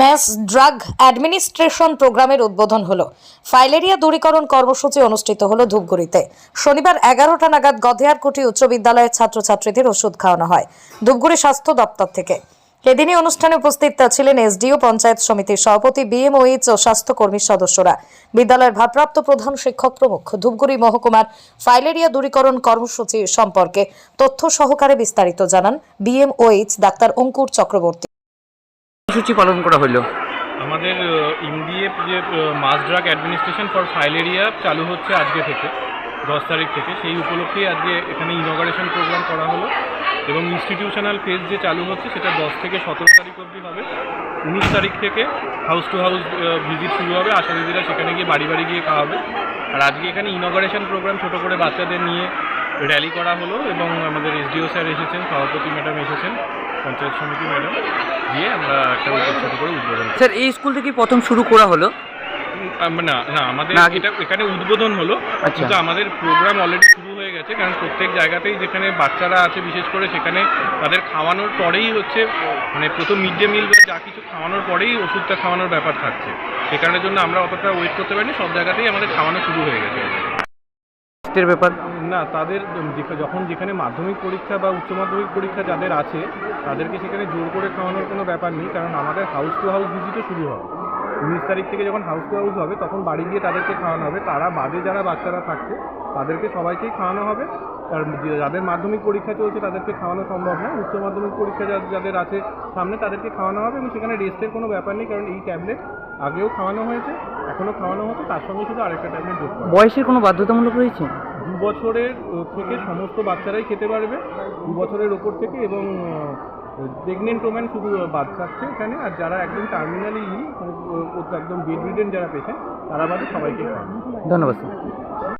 Mass drug administration প্রোগ্রামের উদ্বোধন হলো। ফাইলেরিয়া দূরীকরণ কর্মসূচি অনুষ্ঠিত হলো ধূপগুড়িতে। শনিবার এগারোটা নাগাদ গধেয়ারকুটি উচ্চ বিদ্যালয়ের ছাত্রছাত্রীদের ওষুধ খাওয়ানো হয় ধূপগুড়ি স্বাস্থ্য দপ্তর থেকে। এদিনই অনুষ্ঠানে উপস্থিত ছিলেন এসডিও, পঞ্চায়েত সমিতির সভাপতি বিএমওইচ ও স্বাস্থ্যকর্মীর সদস্যরা। বিদ্যালয়ের ভারপ্রাপ্ত প্রধান শিক্ষক প্রমুখ ধূপগুড়ি মহকুমার ফাইলেরিয়া দূরীকরণ কর্মসূচি সম্পর্কে তথ্য সহকারে বিস্তারিত জানান বিএমওইচ ডাক্তার অঙ্কুর চক্রবর্তী। কর্মসূচি পালন করা হলো? আমাদের ইমডিএফ যে mass drug administration for filaria চালু হচ্ছে আজকে থেকে, দশ তারিখ থেকে। সেই উপলক্ষেই আজকে এখানে ইনগারেশন প্রোগ্রাম করা হলো এবং ইনস্টিটিউশনাল ফেজ যে চালু হচ্ছে সেটা দশ থেকে সতেরো তারিখ অবধি হবে। উনিশ তারিখ থেকে হাউস টু হাউস ভিজিট শুরু হবে। আশা দিদিরা সেখানে গিয়ে বাড়ি বাড়ি গিয়ে খাওয়াবে। আর আজকে এখানে ইনগারেশন প্রোগ্রাম ছোটো করে বাচ্চাদের নিয়ে র্যালি করা হলো এবং আমাদের এসডিও স্যার এসেছেন, সভাপতি ম্যাডাম এসেছেন, পঞ্চায়েত সমিতি ম্যাডাম। দিয়ে আমরা একটা ছোটো করে উদ্বোধন স্যার এই স্কুল থেকে প্রথম শুরু করা হলো না না আমাদের এটা এখানে উদ্বোধন হলো আচ্ছা। কিন্তু আমাদের প্রোগ্রাম অলরেডি শুরু হয়ে গেছে কারণ প্রত্যেক জায়গাতেই যেখানে বাচ্চারা আছে বিশেষ করে সেখানে তাদের খাওয়ানোর পরেই হচ্ছে মানে প্রথম মিড ডে মিল বা যা কিছু খাওয়ানোর পরেই ওষুধটা খাওয়ানোর ব্যাপার থাকছে সে কারণের জন্য আমরা অতটা ওয়েট করতে পারিনি সব জায়গাতেই আমাদের খাওয়ানো শুরু হয়ে গেছে। ব্যাপার না, তাদের যখন যেখানে মাধ্যমিক পরীক্ষা বা উচ্চ মাধ্যমিক পরীক্ষা যাদের আছে, তাদেরকে সেখানে জোর করে খাওয়ানোর কোনো ব্যাপার নেই, কারণ আমাদের হাউস টু হাউস ভিজিটও শুরু হবে। উনিশ তারিখ থেকে যখন হাউস টু হাউস হবে, তখন বাড়ি গিয়ে তাদেরকে খাওয়ানো হবে। তারা বাদে যারা বাচ্চারা থাকছে, তাদেরকে সবাইকেই খাওয়ানো হবে। আর যাদের মাধ্যমিক পরীক্ষা চলছে, তাদেরকে খাওয়ানো সম্ভব না উচ্চ মাধ্যমিক পরীক্ষা যাদের আছে সামনে, তাদেরকে খাওয়ানো হবে এবং সেখানে রেস্টের কোনো ব্যাপার নেই, কারণ এই ট্যাবলেট আগেও খাওয়ানো হয়েছে, এখনও খাওয়ানো হচ্ছে, তার সঙ্গে শুধু আরেকটা ট্যাবলেট বয়সের কোনো বাধ্যতামূলক রয়েছে? বছরের থেকে সমস্ত বাচ্চারাই খেতে পারবে। দু বছরের ওপর থেকে এবং প্রেগনেন্ট ওম্যান শুধু বাদ থাকছে এখানে। আর যারা একদম টার্মিনালি একদম বেড যারা পেশেন্ট, তারা বাদে সবাইকে ধন্যবাদ স্যার